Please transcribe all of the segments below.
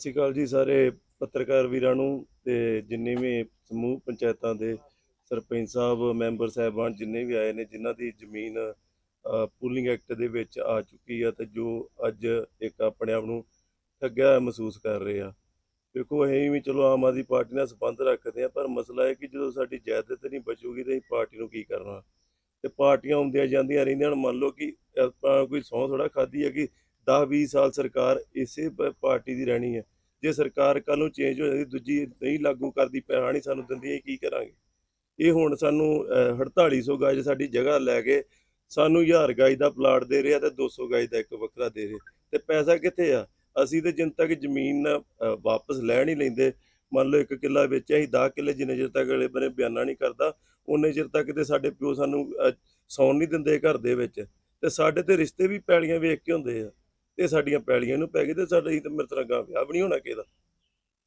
ਸ਼੍ਰੀ ਅਕਾਲ ਜੀ ਸਾਰੇ ਪੱਤਰਕਾਰ ਵੀਰਾਂ ਨੂੰ ਤੇ ਜਿੰਨੇ ਵੀ ਸਮੂਹ ਪੰਚਾਇਤਾਂ ਦੇ ਸਰਪੰਚ ਸਾਹਿਬ, ਮੈਂਬਰ ਸਾਹਿਬਾਨ ਜਿੰਨੇ ਵੀ ਆਏ ਨੇ, ਜਿਨ੍ਹਾਂ ਦੀ ਜ਼ਮੀਨ ਪੂਲਿੰਗ ਐਕਟ ਦੇ ਵਿੱਚ ਆ ਚੁੱਕੀ ਆ ਤੇ ਜੋ ਅੱਜ ਇੱਕ ਆਪਣੇ ਆਪ ਨੂੰ ਠੱਗਿਆ ਮਹਿਸੂਸ ਕਰ ਰਹੇ ਆ। ਦੇਖੋ, ਅਸੀਂ ਵੀ ਚਲੋ ਆਮ ਆਦਮੀ ਪਾਰਟੀ ਨਾਲ ਸੰਬੰਧ ਰੱਖਦੇ ਆ, ਪਰ ਮਸਲਾ ਹੈ ਕਿ ਜਦੋਂ ਸਾਡੀ ਜਾਇਦਾਦ ਨਹੀਂ ਬਚੂਗੀ ਤੇ ਅਸੀਂ ਪਾਰਟੀ ਨੂੰ ਕੀ ਕਰਨਾ? ਤੇ ਪਾਰਟੀਆਂ ਆਉਂਦੀਆਂ ਜਾਂਦੀਆਂ ਰਹਿੰਦੀਆਂ ਹੁਣ ਮੰਨ ਲਓ ਕਿ ਆਪਾਂ ਕੋਈ ਸਹੁੰ ਥੋੜਾ ਖਾਦੀ ਹੈ ਕਿ 10 20 ਸਾਲ ਸਰਕਾਰ ਇਸੇ ਪ- ਪਾਰਟੀ ਦੀ ਰਹਿਣੀ ਹੈ। ਜੇ ਸਰਕਾਰ ਕੱਲ ਨੂੰ ਚੇਂਜ ਹੋ ਜਾਂਦੀ ਦੂਜੀ ਨਹੀਂ ਲਾਗੂ ਕਰਦੀ ਪੈਣੀ ਸਾਨੂੰ ਦਿੰਦੀ ਅਸੀਂ ਕੀ ਕਰਾਂਗੇ? ਇਹ ਹੁਣ ਸਾਨੂੰ ਅਹ, 4800 ਗਾਜ ਸਾਡੀ ਜਗ੍ਹਾ ਲੈ ਕੇ ਸਾਨੂੰ 1000 ਗਜ ਦਾ ਪਲਾਟ ਦੇ ਰਿਹਾ ਤੇ 200 ਗਜ ਦਾ ਇੱਕ ਵੱਖਰਾ ਦੇ ਰਿਹਾ। ਤੇ ਪੈਸਾ ਕਿੱਥੇ ਆ? ਅਸੀਂ ਤੇ ਜਿੰਨ ਤੱਕ ਜ਼ਮੀਨ ਵਾਪਸ ਲੈ ਨਹੀਂ ਲੈਂਦੇ। ਮੰਨ ਲਓ ਇੱਕ ਕਿੱਲਾ ਵੇਚਿਆ ਅਸੀਂ 10 ਕਿੱਲੇ ਜਿੰਨੇ ਚਿਰ ਤੱਕ ਅਗਲੇ ਬਨੇ ਬਿਆਨਾ ਨਹੀਂ ਕਰਦਾ ਉਹਨੇ ਚਿਰ ਤੱਕ ਤੇ ਸਾਡੇ ਪਿਓ ਸਾਨੂੰ ਸੌਣ ਨਹੀਂ ਦਿੰਦੇ ਘਰ ਦੇ ਵਿੱਚ। ਤੇ ਸਾਡੇ ਤੇ ਰਿਸ਼ਤੇ ਵੀ ਪੈਲੀਆਂ ਵੇਖ ਕੇ ਹੁੰਦੇ ਆ। ਤੇ ਸਾਡੀਆਂ ਪੈਲੀਆਂ ਨੂੰ ਪੈ ਗਏ ਤੇ ਸਾਡਾ ਹੀ ਤੇ ਮੇਰੇ ਤਰ੍ਹਾਂ ਗਾਂ ਵਿਆਹ ਵੀ ਨਹੀਂ ਹੋਣਾ ਕਿਹਦਾ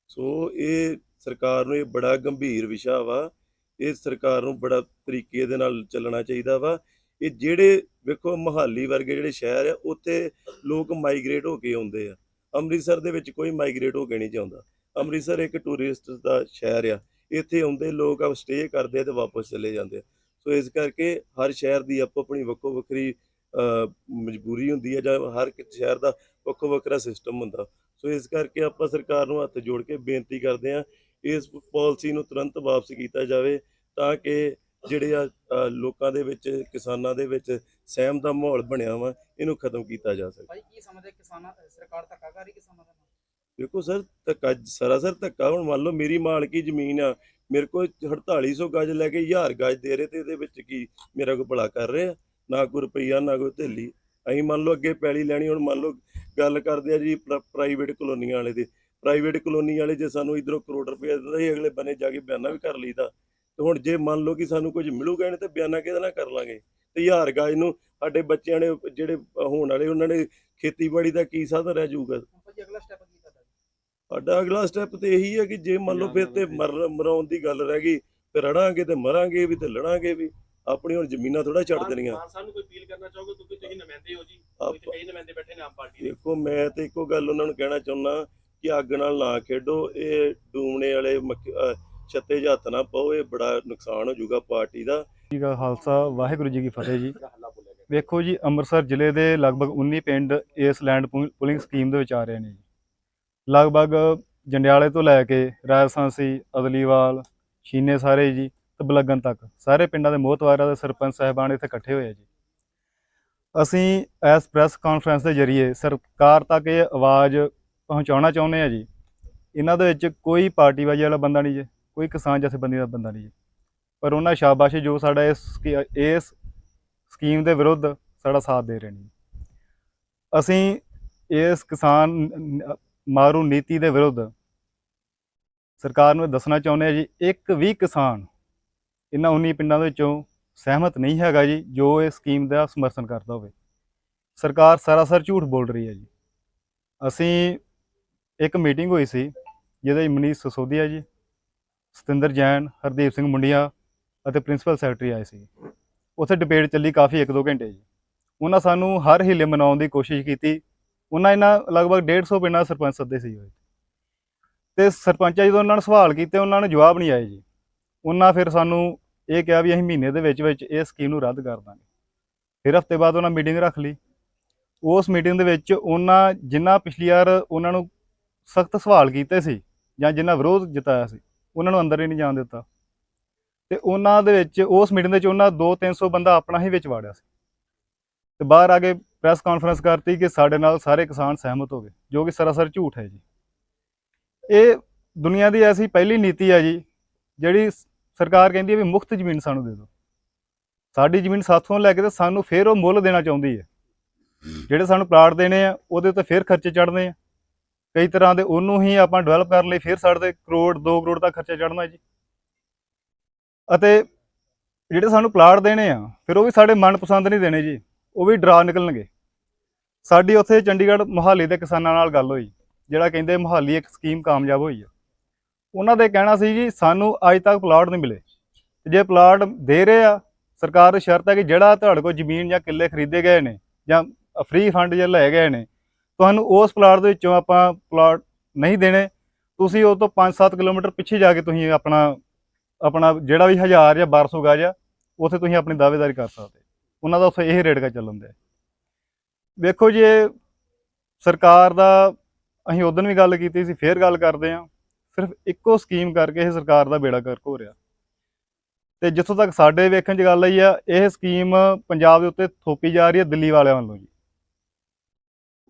ਸੋ ਇਹ ਸਰਕਾਰ ਨੂੰ ਇਹ ਬੜਾ ਗੰਭੀਰ ਵਿਸ਼ਾ ਵਾ। ਇਹ ਸਰਕਾਰ ਨੂੰ ਬੜਾ ਤਰੀਕੇ ਦੇ ਨਾਲ ਚੱਲਣਾ ਚਾਹੀਦਾ ਵਾ। ਇਹ ਜਿਹੜੇ ਵੇਖੋ ਮਹਾਲੀ ਵਰਗੇ ਜਿਹੜੇ ਸ਼ਹਿਰ ਆ, ਉੱਥੇ ਲੋਕ ਮਾਈਗ੍ਰੇਟ ਹੋ ਕੇ ਆਉਂਦੇ ਆ। ਅੰਮ੍ਰਿਤਸਰ ਦੇ ਵਿੱਚ ਕੋਈ ਮਾਈਗ੍ਰੇਟ ਹੋ ਕੇ ਨਹੀਂ ਜਾਂਦਾ। ਅੰਮ੍ਰਿਤਸਰ ਇੱਕ ਟੂਰਿਸਟ ਦਾ ਸ਼ਹਿਰ ਆ। ਇੱਥੇ ਆਉਂਦੇ ਲੋਕ ਆ ਸਟੇ ਕਰਦੇ ਆ ਤੇ ਵਾਪਸ ਚਲੇ ਜਾਂਦੇ ਆ। ਸੋ ਇਸ ਕਰਕੇ ਹਰ ਸ਼ਹਿਰ ਦੀ ਆਪੋ ਆਪਣੀ ਵੱਖੋ ਵੱਖਰੀ ਮਜਬੂਰੀ ਹੁੰਦੀ ਹੈ ਜਾਂ ਹਰ ਇੱਕ ਸ਼ਹਿਰ ਦਾ ਵੱਖੋ ਵੱਖਰਾ ਸਿਸਟਮ ਹੁੰਦਾ। ਸੋ ਇਸ ਕਰਕੇ ਆਪਾਂ ਸਰਕਾਰ ਨੂੰ ਹੱਥ ਜੋੜ ਕੇ ਬੇਨਤੀ ਕਰਦੇ ਹਾਂ ਇਸ ਪਾਲਿਸੀ ਨੂੰ ਤੁਰੰਤ ਵਾਪਸ ਕੀਤਾ ਜਾਵੇ ਤਾਂ ਕਿ ਜਿਹੜੇ ਆ ਲੋਕਾਂ ਦੇ ਵਿੱਚ ਕਿਸਾਨਾਂ ਦੇ ਵਿੱਚ ਸਹਿਮ ਦਾ ਮਾਹੌਲ ਬਣਿਆ ਵਾ ਇਹਨੂੰ ਖਤਮ ਕੀਤਾ ਜਾ ਸਕੇ। ਭਾਈ ਕੀ ਸਮਝਦੇ ਕਿਸਾਨਾਂ ਸਰਕਾਰ ਧੱਕਾ ਕਰ ਰਹੀ ਕਿਸਾਨਾਂ ਦੇ ਦੇਖੋ ਸਰ ਧੱਕਾ ਸਰਾਸਰ ਧੱਕਾ ਹੁਣ ਮੰਨ ਲਓ ਮੇਰੀ ਮਾਲਕੀ ਜ਼ਮੀਨ ਆ ਮੇਰੇ ਕੋਲ 4800 ਗਜ ਲੈ ਕੇ 1000 ਗਜ ਦੇ ਰਹੇ ਤੇ ਇਹਦੇ ਵਿੱਚ ਕੀ ਮੇਰਾ ਕੋਈ ਭਲਾ ਕਰ ਰਹੇ? ਆ ਨਾ ਕੋਈ ਰੁਪਈਆ ਨਾ ਕੋਈ ਥੈਲੀ ਅਸੀਂ ਮੰਨ ਲਓ ਅੱਗੇ ਪੈਲੀ ਲੈਣੀ ਹੁਣ ਮੰਨ ਲਓ ਗੱਲ ਕਰਦੇ ਆ ਜੀ ਪ੍ਰਾਈਵੇਟ ਕਲੋਨੀਆਂ ਵਾਲੇ ਦੇ। ਪ੍ਰਾਈਵੇਟ ਕਲੋਨੀ ਵਾਲੇ ਜੇ ਸਾਨੂੰ ਇਧਰੋਂ ਕਰੋੜ ਰੁਪਏ ਦਿੰਦੇ ਸੀ ਅਗਲੇ ਬੰਨੇ ਜਾ ਕੇ ਬਿਆਨਾ ਵੀ ਕਰ ਲਈਦਾ। ਤੇ ਹੁਣ ਜੇ ਮੰਨ ਲਓ ਕਿ ਸਾਨੂੰ ਕੁਝ ਮਿਲੂਗਾ ਨਹੀਂ ਤੇ ਬਿਆਨਾ ਕਿਹਦੇ ਨਾਲ ਕਰ ਲਾਂਗੇ? ਤੇ 1000 ਗਜ ਨੂੰ ਸਾਡੇ ਬੱਚਿਆਂ ਨੇ ਜਿਹੜੇ ਹੋਣ ਵਾਲੇ ਉਹਨਾਂ ਨੇ ਖੇਤੀਬਾੜੀ ਦਾ ਕੀ ਸਾਧਨ ਰਹਿ ਜਾਊਗਾ? ਅਗਲਾ ਸਟੈਪ ਕੀ ਕਰਦਾ ਸਾਡਾ ਅਗਲਾ ਸਟੈਪ ਤੇ ਇਹੀ ਹੈ ਕਿ ਜੇ ਮੰਨ ਲਓ ਫਿਰ ਤੇ ਮਰ ਮਰਾਉਣ ਦੀ ਗੱਲ ਰਹਿ ਗਈ ਤੇ ਰੜਾਂਗੇ ਤੇ ਮਰਾਂਗੇ ਵੀ ਤੇ ਲੜਾਂਗੇ ਵੀ। ਆਪਣੀ ਹੁਣ ਜ਼ਮੀਨਾਂ ਥੋੜਾ ਛੱਡ ਦੇਣੀਆਂ। ਮਾਨ ਸਾਹਿਬ ਨੂੰ ਕੋਈ ਅਪੀਲ ਕਰਨਾ ਚਾਹੋਗੇ? ਕਿਉਂਕਿ ਤੁਸੀਂ ਨੁਮਾਇੰਦੇ ਹੋ ਜੀ। ਕੋਈ ਤੇ ਕਈ ਨੁਮਾਇੰਦੇ ਬੈਠੇ ਨੇ ਆਮ ਪਾਰਟੀ ਦੇ। ਦੇਖੋ ਮੈਂ ਤੇ ਇੱਕੋ ਗੱਲ ਉਹਨਾਂ ਨੂੰ ਕਹਿਣਾ ਚਾਹੁੰਦਾ ਕਿ ਅੱਗ ਨਾਲ ਨਾ ਖੇਡੋ। ਇਹ ਡੂਮਣੇ ਵਾਲੇ ਛੱਤੇ ਹੱਥ ਨਾ ਪਾਓ। ਇਹ ਬੜਾ ਨੁਕਸਾਨ ਹੋ ਜਾਊਗਾ ਪਾਰਟੀ ਦਾ। ਜੀ ਕਾ ਖਾਲਸਾ। ਵਾਹਿਗੁਰੂ ਜੀ ਕੀ ਫਤਿਹ ਜੀ। ਵੇਖੋ ਜੀ ਅੰਮ੍ਰਿਤਸਰ ਜ਼ਿਲ੍ਹੇ ਦੇ ਲਗਭਗ 19 ਪਿੰਡ ਇਸ ਲੈਂਡ ਪੁਲਿੰਗ ਸਕੀਮ ਦੇ ਵਿੱਚ ਆ ਰਹੇ ਨੇ ਜੀ। ਲਗਭਗ ਜੰਡਿਆਲੇ ਤੋਂ ਲੈ ਕੇ ਰਾਜਸਾਂਸੀ ਅਦਲੀਵਾਲ ਸ਼ੀਨੇ ਸਾਰੇ ਜੀ। ਤੇ ਬਲਗਨ ਤੱਕ। ਸਾਰੇ ਪਿੰਡਾਂ ਦੇ ਮੋਹਤਵਾਰਾ ਦੇ ਸਰਪੰਚ ਸਾਹਿਬਾਨ ਇੱਥੇ ਇਕੱਠੇ ਹੋਏ ਆ ਜੀ। ਅਸੀਂ ਇਸ ਪ੍ਰੈਸ ਕਾਨਫਰੰਸ ਦੇ ਜ਼ਰੀਏ ਸਰਕਾਰ ਤੱਕ ਇਹ ਆਵਾਜ਼ ਪਹੁੰਚਾਉਣਾ ਚਾਹੁੰਦੇ ਆ ਜੀ। ਇਹਨਾਂ ਦੇ ਵਿੱਚ ਕੋਈ ਪਾਰਟੀਬਾਜ਼ੀ ਵਾਲਾ ਬੰਦਾ ਨਹੀਂ ਜੀ, ਕੋਈ ਕਿਸਾਨ ਜਥੇਬੰਦੀ ਦਾ ਬੰਦਾ ਨਹੀਂ ਜੀ। ਪਰ ਉਹਨਾਂ ਸ਼ਾਬਾਸ਼ ਜੋ ਸਾਡਾ ਇਸ ਸਕੀ- ਇਸ ਸਕੀਮ ਦੇ ਵਿਰੁੱਧ ਸਾਡਾ ਸਾਥ ਦੇ ਰਹੇ ਨੇ ਅਸੀਂ ਇਸ ਕਿਸਾਨ ਮਾਰੂ ਨੀਤੀ ਦੇ ਵਿਰੁੱਧ ਸਰਕਾਰ ਨੂੰ ਇਹ ਦੱਸਣਾ ਚਾਹੁੰਦੇ ਆ ਜੀ, ਇੱਕ ਵੀ ਕਿਸਾਨ ਇਹਨਾਂ 19 ਪਿੰਡਾਂ ਦੇ ਵਿੱਚੋਂ ਸਹਿਮਤ ਨਹੀਂ ਹੈਗਾ ਜੀ, ਜੋ ਇਹ ਸਕੀਮ ਦਾ ਸਮਰਥਨ ਕਰਦਾ ਹੋਵੇ। ਸਰਕਾਰ ਸਰਾਸਰ ਝੂਠ ਬੋਲ ਰਹੀ ਹੈ ਜੀ। ਅਸੀਂ ਇੱਕ ਮੀਟਿੰਗ ਹੋਈ ਸੀ, ਜਿਹਦੇ ਵਿੱਚ ਮਨੀਸ਼ ਸਸੋਦੀਆ ਜੀ, ਸਤਿੰਦਰ ਜੈਨ, ਹਰਦੀਪ ਸਿੰਘ ਮੁੰਡੀਆਂ ਅਤੇ ਪ੍ਰਿੰਸੀਪਲ ਸੈਕਟਰੀ ਆਏ ਸੀ। ਉੱਥੇ ਡਿਬੇਟ ਚੱਲੀ ਕਾਫੀ 1-2 ਘੰਟੇ ਜੀ। ਉਹਨਾਂ ਸਾਨੂੰ ਹਰ ਹਿੱਲੇ ਮਨਾਉਣ ਦੀ ਕੋਸ਼ਿਸ਼ ਕੀਤੀ। ਉਹਨਾਂ ਇਹਨਾਂ ਲਗਭਗ 150 ਪਿੰਡਾਂ ਸਰਪੰਚ ਸੱਦੇ ਸੀ ਹੋਏ। ਤੇ ਸਰਪੰਚਾਂ ਜਦੋਂ ਉਹਨਾਂ ਨੇ ਸਵਾਲ ਕੀਤੇ, ਉਹਨਾਂ ਨੂੰ ਜਵਾਬ ਨਹੀਂ ਆਏ ਜੀ। ਉਹਨਾਂ ਫਿਰ ਸਾਨੂੰ ਇਹ ਕਿਹਾ ਵੀ ਅਸੀਂ ਮਹੀਨੇ ਦੇ ਵਿੱਚ ਵਿੱਚ ਇਹ ਸਕੀਮ ਨੂੰ ਰੱਦ ਕਰ ਦਾਂਗੇ। ਫਿਰ ਹਫ਼ਤੇ ਬਾਅਦ ਉਹਨਾਂ ਮੀਟਿੰਗ ਰੱਖ ਲਈ। ਉਸ ਮੀਟਿੰਗ ਦੇ ਵਿੱਚ ਉਹਨਾਂ ਜਿਨ੍ਹਾਂ ਪਿਛਲੀ ਵਾਰ ਉਹਨਾਂ ਨੂੰ ਸਖਤ ਸਵਾਲ ਕੀਤੇ ਸੀ ਜਾਂ ਜਿਨ੍ਹਾਂ ਵਿਰੋਧ ਜਤਾਇਆ ਸੀ, ਉਹਨਾਂ ਨੂੰ ਅੰਦਰ ਹੀ ਨਹੀਂ ਜਾਣ ਦਿੱਤਾ। ਤੇ ਉਹਨਾਂ ਦੇ ਵਿੱਚ ਉਸ ਮੀਟਿੰਗ ਦੇ ਵਿੱਚ ਉਹਨਾਂ 2-300 ਬੰਦਾ ਆਪਣਾ ਹੀ ਵਿੱਚ ਵਾੜਿਆ ਸੀ। ਤੇ ਬਾਹਰ ਆ ਕੇ ਪ੍ਰੈਸ ਕਾਨਫਰੰਸ ਕਰਤੀ ਕਿ ਸਾਡੇ ਨਾਲ ਸਾਰੇ ਕਿਸਾਨ ਸਹਿਮਤ ਹੋ ਗਏ, ਜੋ ਕਿ ਸਰਾਸਰ ਝੂਠ ਹੈ ਜੀ। ਇਹ ਦੁਨੀਆ ਦੀ ਐਸੀ ਪਹਿਲੀ ਨੀਤੀ ਹੈ ਜੀ, ਜਿਹੜੀ ਸਰਕਾਰ ਕਹਿੰਦੀ ਹੈ ਵੀ ਮੁਫਤ ਜ਼ਮੀਨ ਸਾਨੂੰ ਦੇ ਦਿਓ। ਸਾਡੀ ਜ਼ਮੀਨ ਸਾਥੋਂ ਲੈ ਕੇ ਤੇ ਸਾਨੂੰ ਫੇਰ ਉਹ ਮੁੱਲ ਦੇਣਾ ਚਾਹੁੰਦੀ ਹੈ। ਜਿਹੜੇ ਸਾਨੂੰ ਪਲਾਟ ਦੇਣੇ ਆ ਉਹਦੇ ਉੱਤੇ ਫੇਰ ਖਰਚੇ ਚੜਨੇ ਆ। ਕਈ ਤਰ੍ਹਾਂ ਦੇ ਉਹਨੂੰ ਹੀ ਆਪਾਂ ਡਿਵੈਲਪ ਕਰਨ ਲਈ ਫੇਰ ਸਾਡੇ ਤੇ ਕਰੋੜ 2 ਕਰੋੜ ਦਾ ਖਰਚਾ ਚੜਨਾ ਜੀ। ਅਤੇ ਜਿਹੜੇ ਸਾਨੂੰ ਪਲਾਟ ਦੇਣੇ ਆ ਫਿਰ ਉਹ ਵੀ ਸਾਡੇ ਮਨਪਸੰਦ ਨਹੀਂ ਦੇਣੇ ਜੀ। ਉਹ ਵੀ ਡਰਾ ਨਿਕਲਣਗੇ। ਸਾਡੀ ਉੱਥੇ ਚੰਡੀਗੜ੍ਹ ਮੁਹਾਲੀ ਦੇ ਕਿਸਾਨਾਂ ਨਾਲ ਗੱਲ ਹੋਈ ਜਿਹੜਾ ਕਹਿੰਦੇ ਮੁਹਾਲੀ ਇੱਕ ਸਕੀਮ ਕਾਮਯਾਬ ਹੋਈ ਆ। ਉਹਨਾਂ ਦੇ ਕਹਿਣਾ ਸੀ ਜੀ, ਸਾਨੂੰ ਅੱਜ ਤੱਕ ਪਲਾਟ ਨਹੀਂ ਮਿਲੇ। ਤੇ ਜੇ ਪਲਾਟ ਦੇ ਰਹੇ ਆ, ਸਰਕਾਰ ਦੀ ਸ਼ਰਤ ਹੈ ਕਿ ਜਿਹੜਾ ਤੁਹਾਡੇ ਕੋਲ ਜ਼ਮੀਨ ਜਾਂ ਕਿੱਲੇ ਖਰੀਦੇ ਗਏ ਨੇ ਜਾਂ ਫ੍ਰੀ ਫੰਡ ਜੇ ਲੈ ਗਏ ਨੇ, ਤੁਹਾਨੂੰ ਉਸ ਪਲਾਟ ਦੇ ਵਿੱਚੋਂ ਆਪਾਂ ਪਲਾਟ ਨਹੀਂ ਦੇਣੇ। ਤੁਸੀਂ ਉਹ ਤੋਂ 5-7 ਕਿਲੋਮੀਟਰ ਪਿੱਛੇ ਜਾ ਕੇ ਤੁਸੀਂ ਆਪਣਾ ਆਪਣਾ ਜਿਹੜਾ ਵੀ 1000 ਜਾਂ 1200 ਗਜ ਆ, ਉੱਥੇ ਤੁਸੀਂ ਆਪਣੀ ਦਾਅਵੇਦਾਰੀ ਕਰ ਸਕਦੇ। ਉਹਨਾਂ ਦਾ ਉੱਥੇ ਇਹ ਰੇਟ ਕਾ ਚੱਲਣ ਦੇ। ਵੇਖੋ ਜੀ ਸਰਕਾਰ ਦਾ, ਅਸੀਂ ਉਦੋਂ ਵੀ ਗੱਲ ਕੀਤੀ ਸੀ, ਫੇਰ ਗੱਲ ਕਰਦੇ ਆ ਸਿਰਫ ਇੱਕੋ ਸਕੀਮ ਕਰਕੇ ਇਹ ਸਰਕਾਰ ਦਾ ਬੇੜਾ ਗਰਕ ਹੋ ਰਿਹਾ। ਤੇ ਜਿੱਥੋਂ ਤੱਕ ਸਾਡੇ ਵੇਖਣ 'ਚ ਗੱਲ ਆਈ ਆ, ਇਹ ਸਕੀਮ ਪੰਜਾਬ ਦੇ ਉੱਤੇ ਥੋਪੀ ਜਾ ਰਹੀ ਹੈ ਦਿੱਲੀ ਵਾਲਿਆਂ ਵੱਲੋਂ ਜੀ।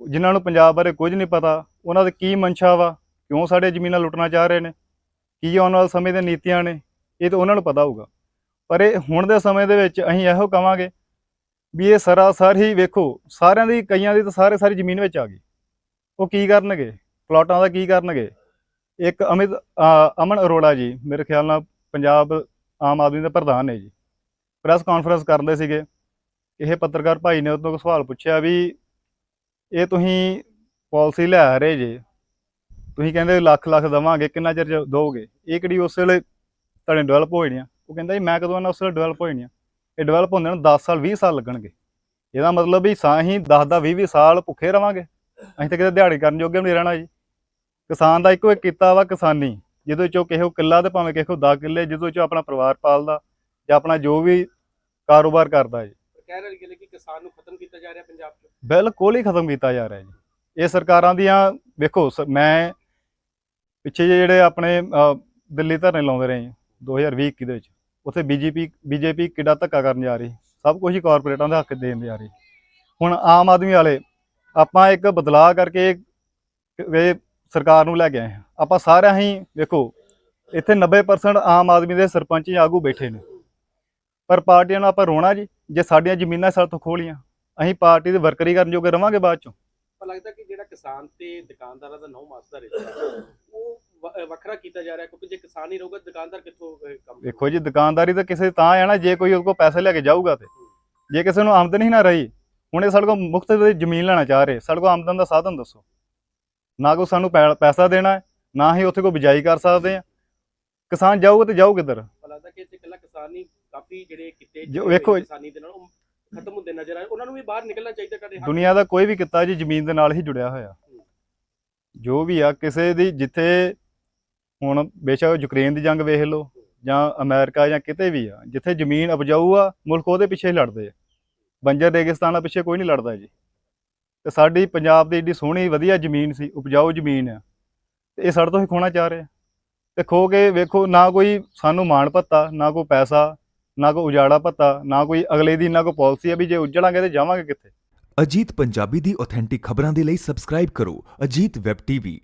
ਜਿਨ੍ਹਾਂ ਨੂੰ ਪੰਜਾਬ ਬਾਰੇ ਕੁਝ ਨਹੀਂ ਪਤਾ, ਉਹਨਾਂ ਦੇ ਕੀ ਮਨਸ਼ਾ ਵਾ, ਕਿਉਂ ਸਾਡੇ ਜ਼ਮੀਨਾਂ ਲੁੱਟਣਾ ਚਾਹ ਰਹੇ ਨੇ, ਕੀ ਆਉਣ ਵਾਲੇ ਸਮੇਂ ਦੀਆਂ ਨੀਤੀਆਂ ਨੇ, ਇਹ ਤਾਂ ਉਹਨਾਂ ਨੂੰ ਪਤਾ ਹੋਊਗਾ। ਪਰ ਇਹ ਹੁਣ ਦੇ ਸਮੇਂ ਦੇ ਵਿੱਚ ਅਸੀਂ ਇਹੋ ਕਵਾਂਗੇ ਵੀ ਇਹ ਸਰਾਸਰ ਹੀ ਵੇਖੋ, ਸਾਰਿਆਂ ਦੀ, ਕਈਆਂ ਦੀ ਤਾਂ ਸਾਰੇ ਸਾਰੀ ਜ਼ਮੀਨ ਵਿੱਚ ਆ ਗਈ। ਉਹ ਕੀ ਕਰਨਗੇ? ਪਲਾਟਾਂ ਦਾ ਕੀ ਕਰਨਗੇ? ਇੱਕ ਅਮਿਤ ਅਮਨ ਅਰੋੜਾ ਜੀ, ਮੇਰੇ ਖਿਆਲ ਨਾਲ ਪੰਜਾਬ ਆਮ ਆਦਮੀ ਦੇ ਪ੍ਰਧਾਨ ਨੇ ਜੀ। ਪ੍ਰੈਸ ਕਾਨਫਰੰਸ ਕਰਦੇ ਸੀਗੇ। ਇਹ ਪੱਤਰਕਾਰ ਭਾਈ ਨੇ ਉਹਤੋਂ ਸਵਾਲ ਪੁੱਛਿਆ ਵੀ, ਇਹ ਤੁਸੀਂ ਪਾਲਿਸੀ ਲੈ ਰਹੇ ਜੇ, ਤੁਸੀਂ ਕਹਿੰਦੇ ਲੱਖ ਲੱਖ ਦਵਾਂਗੇ, ਕਿੰਨਾ ਚਿਰ ਚ ਦੋਗੇ? ਇਹ ਕਿਹੜੀ ਉਸ ਵੇਲੇ ਤੁਹਾਡੇ ਡਿਵੈਲਪ ਹੋ ਜਾਣੀਆਂ ਉਹ ਕਹਿੰਦਾ ਜੀ, ਮੈਂ ਕਦੋਂ ਨਾ ਉਸ ਵੇਲੇ ਡਿਵੈਲਪ ਹੋ ਜਾਣੀਆਂ ਇਹ ਡਿਵੈਲਪ ਹੁੰਦੇ ਨੂੰ 10 ਸਾਲ 20 ਸਾਲ ਲੱਗਣਗੇ। ਇਹਦਾ ਮਤਲਬ ਵੀ ਸਾਂ ਹੀ 10 ਦਾ 20 20 ਸਾਲ ਭੁੱਖੇ ਰਵਾਂਗੇ। ਅਸੀਂ ਤਾਂ ਕਿਤੇ ਦਿਹਾੜੀ ਕਰਨ ਜੋਗੇ ਵੀ ਨਹੀਂ ਰਹਿਣਾ ਜੀ। ਕਿਸਾਨ ਦਾ ਇੱਕੋ ਇੱਕ ਕੀਤਾ ਵਾ ਕਿਸਾਨੀ ਜਿਹਦੇ ਚੋਂ ਕਿਸੇ ਕੋ ਕਿੱਲਾ ਤੇ ਭਾਵੇਂ ਕਿਸੇ ਕੋ 10 ਕਿੱਲੇ ਜਿਹਦੇ ਚੋਂ ਆਪਣਾ ਪਰਿਵਾਰ ਪਾਲਦਾ ਜਾਂ ਆਪਣਾ ਜੋ ਵੀ ਕਾਰੋਬਾਰ ਕਰਦਾ ਜੀ ਕਹਿ ਰਹੇ ਕਿ ਕਿਸਾਨ ਨੂੰ ਖਤਮ ਕੀਤਾ ਜਾ ਰਿਹਾ ਪੰਜਾਬ 'ਚ। ਬਿਲਕੁਲ ਹੀ ਖਤਮ ਕੀਤਾ ਜਾ ਰਿਹਾ ਜੀ। ਇਹ ਸਰਕਾਰਾਂ ਦੀਆਂ ਵੇਖੋ ਸ- ਮੈਂ ਪਿੱਛੇ ਜਿਹੇ ਜਿਹੜੇ ਆਪਣੇ ਦਿੱਲੀ ਧਰਨੇ ਲਾਉਂਦੇ ਰਹੇ 2020 21 ਦੇ ਵਿੱਚ। ਉੱਥੇ ਬੀਜੇਪੀ ਬੀਜੇਪੀ ਕਿੱਡਾ ਧੱਕਾ ਕਰਨ ਜਾ ਰਹੀ ਸਭ ਕੁਝ ਹੀ ਕਾਰਪੋਰੇਟਾਂ ਦੇ ਹੱਕ ਦੇਣ ਜਾ ਰਹੀ। ਹੁਣ ਆਮ ਆਦਮੀ ਵਾਲੇ ਆਪਾਂ ਇੱਕ ਬਦਲਾਅ ਕਰਕੇ ਇਹ ਸਰਕਾਰ ਨੂੰ ਲੈ ਕੇ ਆਏ ਹਾਂ। ਆਪਾਂ ਸਾਰਿਆਂ ਹੀ ਵੇਖੋ ਇੱਥੇ 90% ਆਮ ਆਦਮੀ ਦੇ ਸਰਪੰਚ ਜਾਂ ਆਗੂ ਬੈਠੇ ਨੇ। ਪਰ ਪਾਰਟੀਆਂ ਨੂੰ ਆਪਾਂ ਰੋਣਾ ਜੀ ਜੇ ਸਾਡੀਆਂ ਜ਼ਮੀਨਾਂ ਸਾਡੇ ਤੋਂ ਖੋਲੀਆਂ ਅਸੀਂ ਪਾਰਟੀ ਦੇ ਵਰਕਰੀ ਕਰਨ ਜੋਗੇ ਰਵਾਂਗੇ ਬਾਅਦ ਚੋਂ। ਪਰ ਲੱਗਦਾ ਕਿ ਜਿਹੜਾ ਕਿਸਾਨ ਤੇ ਦੁਕਾਨਦਾਰਾਂ ਦਾ ਨੌ ਮਾਸ ਦਾ ਰਿਸ਼ਤਾ ਹੈ, ਉਹ ਵੱਖਰਾ ਕੀਤਾ ਜਾ ਰਿਹਾ ਕਿਉਂਕਿ ਜੇ ਕਿਸਾਨ ਨਹੀਂ ਰਹੂਗਾ ਦੁਕਾਨਦਾਰ ਕਿੱਥੋਂ ਕੰਮ ਵੇਖੋ ਜੀ ਦੁਕਾਨਦਾਰੀ ਤਾਂ ਕਿਸੇ ਤਾਂ ਹੈ ਨਾ ਜੇ ਕੋਈ ਉਹਦੇ ਕੋਲ ਪੈਸੇ ਲੈ ਕੇ ਜਾਊਗਾ ਤੇ। ਜੇ ਕਿਸੇ ਨੂੰ ਆਮਦਨ ਹੀ ਨਾ ਰਹੀ ਹੁਣ ਇਹ ਸਾਡੇ ਕੋਲ ਮੁਫਤ ਜ਼ਮੀਨ ਲੈਣਾ ਚਾਹ ਰਹੇ ਸਾਡੇ ਕੋਲ ਆਮਦਨ ਦਾ ਸਾਧਨ ਦੱਸੋ। ਨਾ ਕੋਈ ਸਾਨੂੰ ਪੈਸਾ ਦੇਣਾ ਹੈ, ਨਾ ਹੀ ਉੱਥੇ ਕੋਈ ਬਿਜਾਈ ਕਰ ਸਕਦੇ ਆ ਕਿਸਾਨ ਜਾਊਗਾ ਤੇ ਜਾਊ ਕਿੱਧਰ? ਲੱਗਦਾ ਕਿ ਇੱਥੇ ਇਕੱਲਾ ਕਿਸਾਨ ਨਹੀਂ ਕਾਫੀ ਜਿਹੜੇ ਕਿਤੇ ਜੋ ਵੇਖੋ- ਕਿਸਾਨੀ ਦੇ ਨਾਲ ਉਹ ਖਤਮ ਹੁੰਦੇ ਨਜ਼ਰ ਆਏ ਉਹਨਾਂ ਨੂੰ ਵੀ ਬਾਹਰ ਨਿਕਲਣਾ ਚਾਹੀਦਾ ਤੁਹਾਡੇ ਹੱਥ ਦੁਨੀਆ ਦਾ ਕੋਈ ਵੀ ਕਿੱਤਾ ਜੀ ਜ਼ਮੀਨ ਦੇ ਨਾਲ ਹੀ ਜੁੜਿਆ ਹੋਇਆ। ਜੋ ਵੀ ਆ ਕਿਸੇ ਦੀ ਜਿੱਥੇ ਹੁਣ ਬੇਸ਼ੱਕ ਯੂਕਰੇਨ ਦੀ ਜੰਗ ਵੇਖ ਲਓ ਜਾਂ ਅਮਰੀਕਾ ਜਾਂ ਕਿਤੇ ਵੀ ਆ ਜਿੱਥੇ ਜ਼ਮੀਨ ਉਪਜਾਊ ਆ ਮੁਲਕ ਉਹਦੇ ਪਿੱਛੇ ਹੀ ਲੜਦੇ ਆ। ਬੰਜਰ ਰੇਗਿਸਤਾਨਾਂ ਪਿੱਛੇ ਕੋਈ ਨਹੀਂ ਲੜਦਾ ਜੀ। ਤੇ ਸਾਡੀ ਪੰਜਾਬ ਦੀ ਏਡੀ ਸੋਹਣੀ ਵਧੀਆ ਜ਼ਮੀਨ ਸੀ, ਉਪਜਾਊ ਜ਼ਮੀਨ ਆ। ਤੇ ਇਹ ਸਾਡੇ ਤੋਂ ਹੀ ਖੋਣਾ ਚਾਹ ਰਹੇ ਆ। ਤੇ ਖੋ ਕੇ ਵੇਖੋ, ਨਾ ਕੋਈ ਸਾਨੂੰ ਮਾਣ ਭੱਤਾ, ਨਾ ਕੋਈ ਪੈਸਾ, ਨਾ ਕੋਈ ਉਜਾੜਾ ਭੱਤਾ, ਨਾ ਕੋਈ ਅਗਲੇ ਦੀ, ਨਾ ਕੋਈ ਪਾਲਿਸੀ ਆ ਵੀ ਜੇ ਉਜੜਾਂਗੇ ਤੇ ਜਾਵਾਂਗੇ ਕਿੱਥੇ? ਅਜੀਤ ਪੰਜਾਬੀ ਦੀ ਆਥੈਂਟਿਕ ਖਬਰਾਂ ਦੇ ਲਈ ਸਬਸਕ੍ਰਾਈਬ ਕਰੋ। Ajit web TV